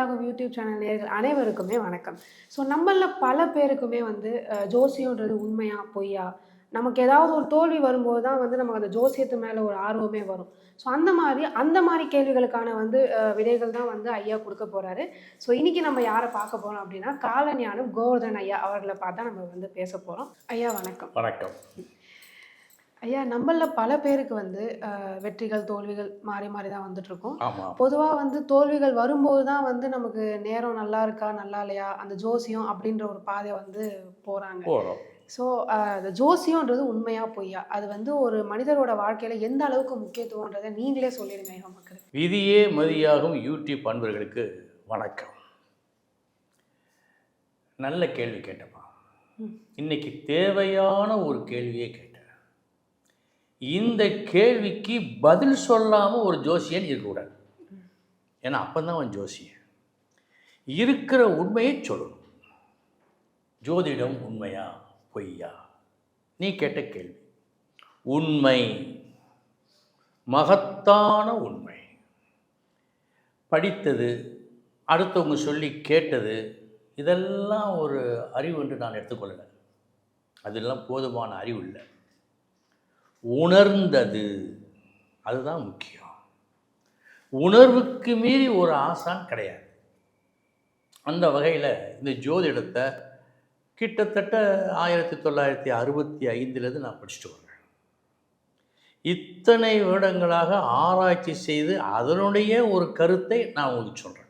ஐயாகும் YouTube channel நேர்கள் அனைவருக்குமே வணக்கம். ஸோ நம்மள பல பேருக்குமே வந்து ஜோசியன்றது ஜோசியம்ன்றது உண்மையா பொய்யா? நமக்கு ஏதாவது ஒரு தோல்வி வரும்போது தான் வந்து நமக்கு அந்த ஜோசியத்து மேலே ஒரு ஆர்வமே வரும். ஸோ அந்த மாதிரி அந்த மாதிரி கேள்விகளுக்கான வந்து விடைகள் தான் வந்து ஐயா கொடுக்க போகிறாரு ஸோ இன்றைக்கி நம்ம யாரை பார்க்க போகிறோம் அப்படின்னா காலஞானம் கோவர்தன் ஐயா அவர்களை பார்த்தா நம்ம வந்து பேச போகிறோம் ஐயா வணக்கம். வணக்கம். ஐயா நம்மள பல பேருக்கு வந்து அஹ், வெற்றிகள் தோல்விகள் மாறி மாறி தான் வந்துட்டு இருக்கும் ஆமாம் பொதுவாக வந்து தோல்விகள் வரும்போது தான் வந்து நமக்கு நேரம் நல்லா இருக்கா நல்லா இல்லையா? அந்த ஜோசியம் அப்படின்ற ஒரு பாதை வந்து போகிறாங்க போகிறோம் ஸோ அந்த ஜோசியம்ன்றது உண்மையா பொய்யா? அது வந்து ஒரு மனிதரோட வாழ்க்கையில் எந்த அளவுக்கு முக்கியத்துவன்றதை நீங்களே சொல்லிடுங்க ஐயா மக்களுக்கு விதியே மதியாகும் யூடியூப் அன்பர்களுக்கு வணக்கம். நல்ல கேள்வி கேட்டப்பா. ம். இன்னைக்கு தேவையான ஒரு கேள்வியே கேட்டேன். இந்த கேள்விக்கு பதில் சொல்லாமல் ஒரு ஜோசியன் இருக்கக்கூடாது. ஏன்னா அப்போ தான் அவன் ஜோசியன். இருக்கிற உண்மையை சொல்லணும். ஜோதிடம் உண்மையா பொய்யா? நீ கேட்ட கேள்வி. உண்மை. மகத்தான உண்மை. படித்தது அடுத்தவங்க சொல்லி கேட்டது இதெல்லாம் ஒரு அறிவு என்று நான் எடுத்துக்கொள்ளலை. அதெல்லாம் போதுமான அறிவு இல்லை. உணர்ந்தது. அதுதான் முக்கியம். உணர்வுக்கு மீறி ஒரு ஆசான் கிடையாது. அந்த வகையில் இந்த ஜோதிடத்தை கிட்டத்தட்ட ஆயிரத்தி தொள்ளாயிரத்தி அறுபத்தி ஐந்துலேருந்து நான் படிச்சுட்டு வரேன் இத்தனை வருடங்களாக ஆராய்ச்சி செய்து அதனுடைய ஒரு கருத்தை நான் உங்களுக்கு சொல்கிறேன்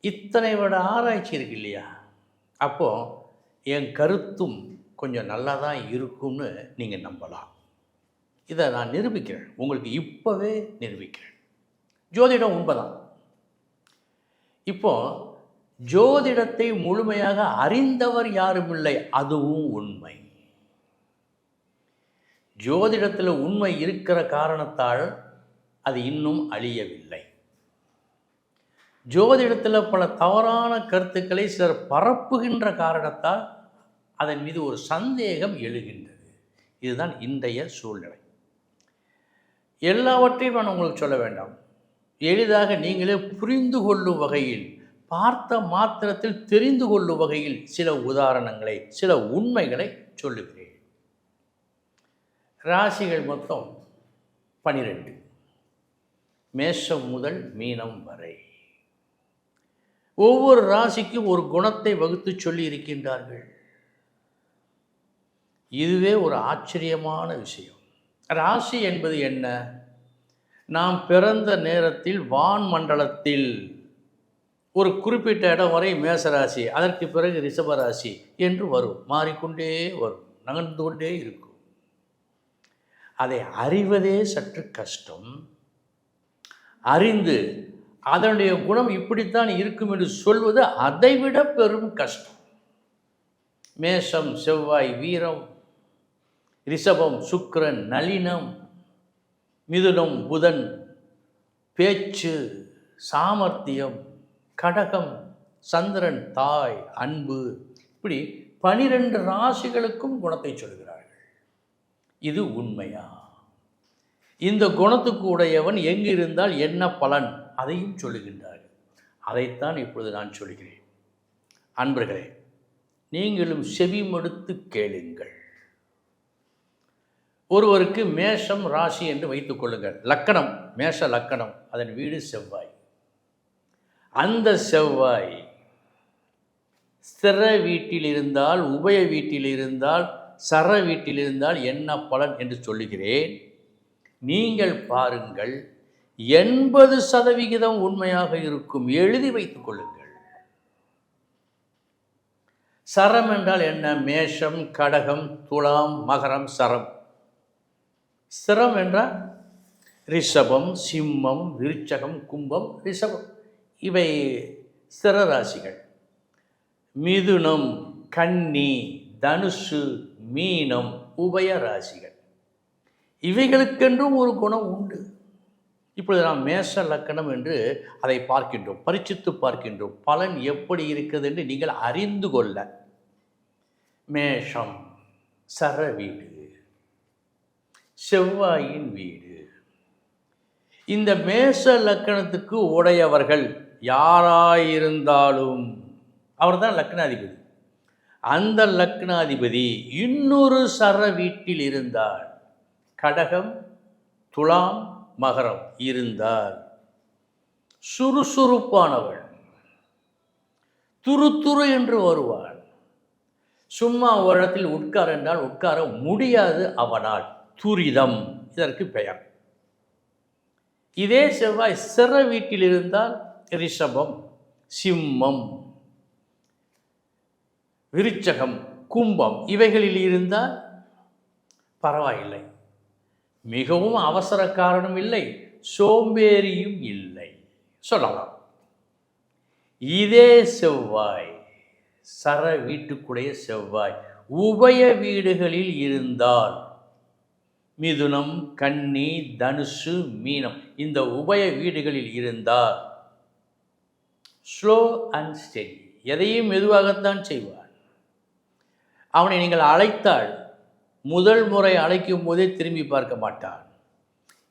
இத்தனை வருட ஆராய்ச்சி இருக்கு இல்லையா? அப்போது என் கருத்தும் கொஞ்சம் நல்லா தான் இருக்கும்னு நீங்கள் நம்பலாம். இதை நான் நிரூபிக்கிறேன். உங்களுக்கு இப்போவே நிரூபிக்கிறேன். ஜோதிடம் உண்மைதான். இப்போ ஜோதிடத்தை முழுமையாக அறிந்தவர் யாரும் இல்லை அதுவும் உண்மை. ஜோதிடத்தில் உண்மை இருக்கிற காரணத்தால் அது இன்னும் அழியவில்லை. ஜோதிடத்தில் பல தவறான கருத்துக்களை சிலர் பரப்புகின்ற காரணத்தால் அதன் மீது ஒரு சந்தேகம் எழுகின்றது. இதுதான் இன்றைய சூழ்நிலை. எல்லாவற்றையும் நான் உங்களுக்கு சொல்ல வேண்டாம். எளிதாக நீங்களே புரிந்து கொள்ளும் வகையில் பார்த்த மாத்திரத்தில் தெரிந்து கொள்ளும் வகையில் சில உதாரணங்களை சில உண்மைகளை சொல்லுகிறேன். ராசிகள் மொத்தம் பனிரெண்டு. மேஷம் முதல் மீனம் வரை. ஒவ்வொரு ராசிக்கும் ஒரு குணத்தை வகுத்து சொல்லி இருக்கின்றார்கள் இதுவே ஒரு ஆச்சரியமான விஷயம். ராசி என்பது என்ன? நாம் பிறந்த நேரத்தில் வான் மண்டலத்தில் ஒரு குறிப்பிட்ட இடம் வரை மேசராசி அதற்கு பிறகு ரிஷபராசி என்று வரும். மாறிக்கொண்டே வரும். நகர்ந்து கொண்டே இருக்கும். அதை அறிவதே சற்று கஷ்டம். அறிந்து அதனுடைய குணம் இப்படித்தான் இருக்கும் என்று சொல்வது அதைவிட பெரும் கஷ்டம். மேஷம் செவ்வாய் வீரம் ரிஷபம் சுக்கரன் நளினம் மிதுனம் புதன் பேச்சு சாமர்த்தியம் கடகம் சந்திரன் தாய் அன்பு. இப்படி பனிரெண்டு ராசிகளுக்கும் குணத்தை சொல்கிறார்கள். இது உண்மையா? இந்த குணத்துக்கு உடையவன் எங்கு இருந்தால் என்ன பலன்? அதையும் சொல்லுகின்றார்கள். அதைத்தான் இப்பொழுது நான் சொல்கிறேன். அன்பர்களே நீங்களும் செவிமடுத்து கேளுங்கள். ஒருவருக்கு மேஷம் ராசி என்று வைத்துக் கொள்ளுங்கள். லக்கணம் மேஷ லக்கணம். அதன் வீடு செவ்வாய். அந்த செவ்வாய் ஸ்திர வீட்டில் இருந்தால் உபய வீட்டில் இருந்தால் சர வீட்டில் இருந்தால் என்ன பலன் என்று சொல்லுகிறேன். நீங்கள் பாருங்கள் எண்பது சதவிகிதம் உண்மையாக இருக்கும். எழுதி வைத்துக் கொள்ளுங்கள். சரம் என்றால் என்ன? மேஷம் கடகம் துலாம் மகரம் சரம். சிரம் என்றால் ரிஷபம் சிம்மம் விருச்சகம் கும்பம் ரிஷபம். இவை ஸ்திர ராசிகள் மிதுனம் கன்னி தனுசு மீனம் உபய ராசிகள். இவைகளுக்கென்றும் ஒரு குணம் உண்டு. இப்பொழுது நாம் மேஷ லக்கணம் என்று அதை பார்க்கின்றோம் பரிச்சித்து பார்க்கின்றோம். பலன் எப்படி இருக்குது என்று நீங்கள் அறிந்து கொள்ள. மேஷம் சர வீடு செவ்வாயின் வீடு. இந்த மேஷ லக்கணத்துக்கு உடையவர்கள் யாராயிருந்தாலும் அவர் தான் லக்னாதிபதி அந்த லக்னாதிபதி இன்னொரு சர வீட்டில் இருந்தால் கடகம் துலாம் மகரம் இருந்தால் சுறுசுறுப்பானவள். துரு துரு என்று வருவாள். சும்மா ஒரு இடத்தில் உட்கார என்றால் உட்கார முடியாது அவனால். துரிதம். இதற்கு பெயர். இதே செவ்வாய் சிற வீட்டில் இருந்தால் ரிஷபம் சிம்மம் விருச்சகம் கும்பம் இவைகளில் இருந்தால் பரவாயில்லை. மிகவும் அவசர காரணம் இல்லை. சோம்பேறியும் இல்லை. சொல்லலாம். இதே செவ்வாய் சர வீட்டுக்குடைய செவ்வாய் உபய வீடுகளில் இருந்தால் மிதுனம் கன்னி தனுசு மீனம். இந்த உபய வீடுகளில் இருந்தால் ஸ்லோ அண்ட் ஸ்டெடி எதையும் மெதுவாகத்தான் செய்வார். அவனை நீங்கள் அழைத்தால் முதல் முறை அழைக்கும் போதே திரும்பி பார்க்க மாட்டான்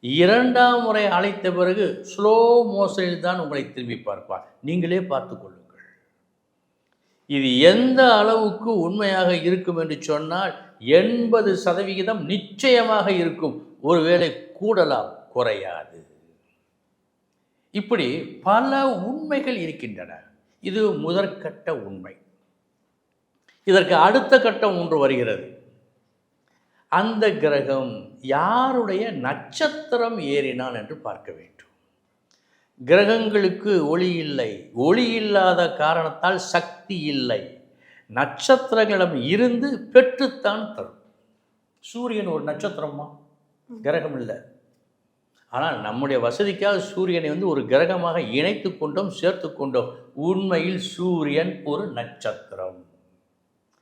இரண்டாம் முறை அழைத்த பிறகு ஸ்லோ மோஷனில் தான் உங்களை திரும்பி பார்ப்பார். நீங்களே பார்த்து கொள்ளுங்கள். இது எந்த அளவுக்கு உண்மையாக இருக்கும் என்று சொன்னால் எண்பது சதவிகிதம் நிச்சயமாக இருக்கும். ஒருவேளை கூடலாம் குறையாது. இப்படி பல உண்மைகள் இருக்கின்றன. இது முதற்கட்ட உண்மை. இதற்கு அடுத்த கட்டம் ஒன்று வருகிறது. அந்த கிரகம் யாருடைய நட்சத்திரம் ஏறினான் என்று பார்க்க வேண்டும். கிரகங்களுக்கு ஒளி இல்லை. ஒளி இல்லாத காரணத்தால் சக்தி இல்லை. நட்சத்திரங்களிடம் இருந்து பெற்றுத்தான் தரும். சூரியன் ஒரு நட்சத்திரமா கிரகம் இல்லை. ஆனால் நம்முடைய வசதிக்காக சூரியனை வந்து ஒரு கிரகமாக இணைத்து கொண்டோம் சேர்த்து கொண்டோம். உண்மையில் சூரியன் ஒரு நட்சத்திரம்.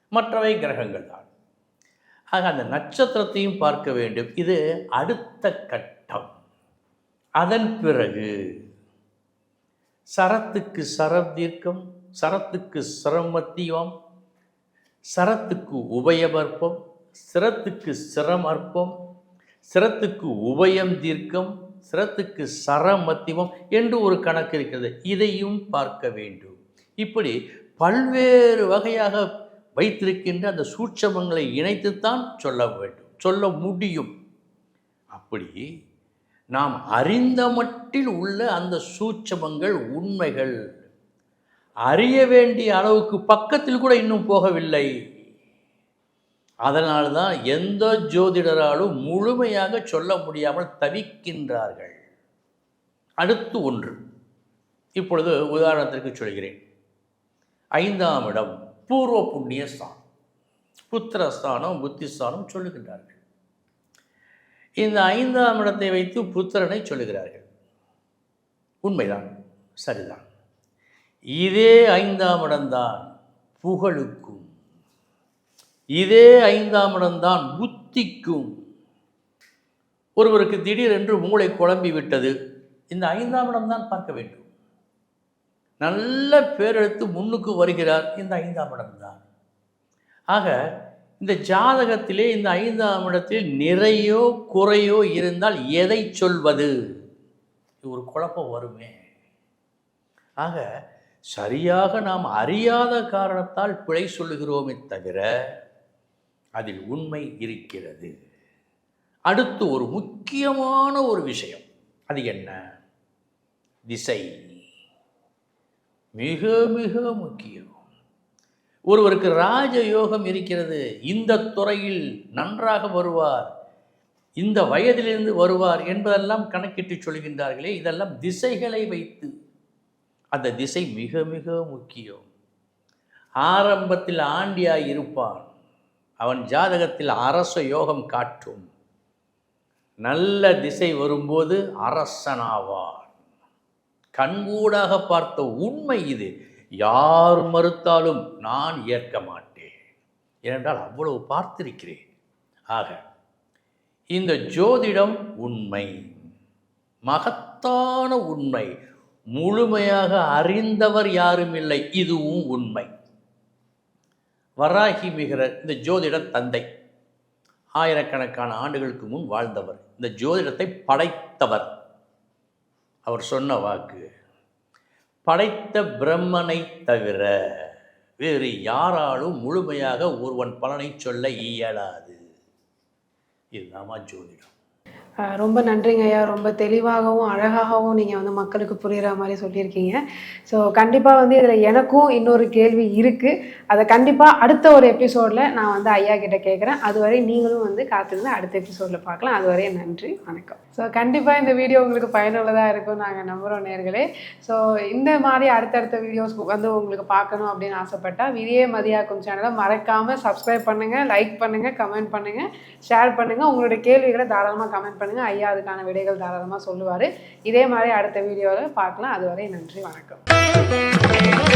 மற்றவை கிரகங்கள் தான். ஆக அந்த நட்சத்திரத்தையும் பார்க்க வேண்டும். இது அடுத்த கட்டம். அதன் பிறகு சரத்துக்கு சரம் தீர்க்கம் சரத்துக்கு சிரமத்தியம் சரத்துக்கு உபயபர்ப்பம் சிரத்துக்கு சிரமர்ப்பம் சிரத்துக்கு உபயம் தீர்க்கம் சிரத்துக்கு சரமத்திவம் என்று ஒரு கணக்கு இருக்கிறது. இதையும் பார்க்க வேண்டும். இப்படி பல்வேறு வகையாக வைத்திருக்கின்ற அந்த சூட்சமங்களை இணைத்துத்தான் சொல்ல வேண்டும். சொல்ல முடியும். அப்படி நாம் அறிந்த மட்டில் உள்ள அந்த சூட்சமங்கள் உண்மைகள். அறிய வேண்டிய அளவுக்கு பக்கத்தில் கூட இன்னும் போகவில்லை. அதனால்தான் எந்த ஜோதிடராலும் முழுமையாக சொல்ல முடியாமல் தவிக்கின்றார்கள். அடுத்து ஒன்று. இப்பொழுது உதாரணத்திற்கு சொல்கிறேன். ஐந்தாம் இடம் பூர்வ புண்ணிய ஸ்தானம். புத்திரஸ்தானம் புத்திஸ்தானம் சொல்லுகின்றார்கள். இந்த ஐந்தாம் இடத்தை வைத்து புத்திரனை சொல்லுகிறார்கள். உண்மைதான் சரிதான். இதே ஐந்தாம் இடம்தான் புகழுக்கும். இதே ஐந்தாம் இடம்தான் புத்திக்கும். ஒருவருக்கு திடீரென்று மூளை குழம்பி விட்டது. இந்த ஐந்தாம் இடம்தான் பார்க்க வேண்டும். நல்ல பேரெடுத்து முன்னுக்கு வருகிறார். இந்த ஐந்தாம் இடம்தான். ஆக இந்த ஜாதகத்திலே இந்த ஐந்தாம் இடத்தில் நிறையோ குறையோ இருந்தால் எதை சொல்வது? ஒரு குழப்பம் வருமே. ஆக சரியாக நாம் அறியாத காரணத்தால் பிழை சொல்லுகிறோமே தவிர அதில் உண்மை இருக்கிறது. அடுத்து ஒரு முக்கியமான ஒரு விஷயம். அது என்ன? திசை. மிக மிக முக்கியம். ஒருவருக்கு ராஜயோகம் இருக்கிறது. இந்த துறையில் நன்றாக வருவார். இந்த வயதிலிருந்து வருவார் என்பதெல்லாம் கணக்கிட்டு சொல்கின்றார்களே. இதெல்லாம் திசைகளை வைத்து அந்த திசை மிக மிக முக்கியம். ஆரம்பத்தில் ஆண்டியாய் இருப்பான். அவன் ஜாதகத்தில் அரச யோகம் காட்டும். நல்ல திசை வரும்போது அரசனாவான். கண்கூடாக பார்த்த உண்மை இது. யார் மறுத்தாலும் நான் ஏற்க மாட்டேன். ஏனென்றால் அவ்வளவு பார்த்திருக்கிறேன். ஆக இந்த ஜோதிடம் உண்மை. மகத்தான உண்மை. முழுமையாக அறிந்தவர் யாரும் இல்லை. இதுவும் உண்மை. வராகி மிகிற இந்த ஜோதிட தந்தை ஆயிரக்கணக்கான ஆண்டுகளுக்கு முன் வாழ்ந்தவர். இந்த ஜோதிடத்தை படைத்தவர். அவர் சொன்ன வாக்கு படைத்த பிரம்மனை தவிர வேறு யாராலும் முழுமையாக ஒருவன் பலனை சொல்ல இயலாது. இதுதாம்மா ஜோதிடம். ரொம்ப நன்றிங்க ஐயா. ரொம்ப தெளிவாகவும் அழகாகவும் நீங்கள் வந்து மக்களுக்கு புரிகிற மாதிரி சொல்லியிருக்கீங்க. ஸோ கண்டிப்பாக வந்து இதில் எனக்கும் இன்னொரு கேள்வி இருக்குது அதை கண்டிப்பாக அடுத்த ஒரு எபிசோடில் நான் வந்து ஐயா கிட்டே கேட்குறேன் அதுவரை நீங்களும் வந்து காத்திருந்து அடுத்த எபிசோடில் பார்க்கலாம். அதுவரை நன்றி வணக்கம். ஸோ கண்டிப்பாக இந்த வீடியோ உங்களுக்கு பயனுள்ளதாக இருக்கும் நாங்கள் நம்புகிறோம் நேர்களே. ஸோ இந்த மாதிரி அடுத்தடுத்த வீடியோஸ் வந்து உங்களுக்கு பார்க்கணும் அப்படின்னு ஆசைப்பட்டா விதியே மதியாக்கும் சேனலை மறக்காமல் சப்ஸ்கிரைப் பண்ணுங்கள் லைக் பண்ணுங்கள் கமெண்ட் பண்ணுங்கள் ஷேர் பண்ணுங்கள் உங்களுடைய கேள்விகளை தாராளமாக கமெண்ட் பண்ணுங்கள் ஐயா அதுக்கான விடைகள் தாராளமாக சொல்லுவார். இதே மாதிரி அடுத்த வீடியோவில் பார்க்கலாம். அதுவரை நன்றி வணக்கம்.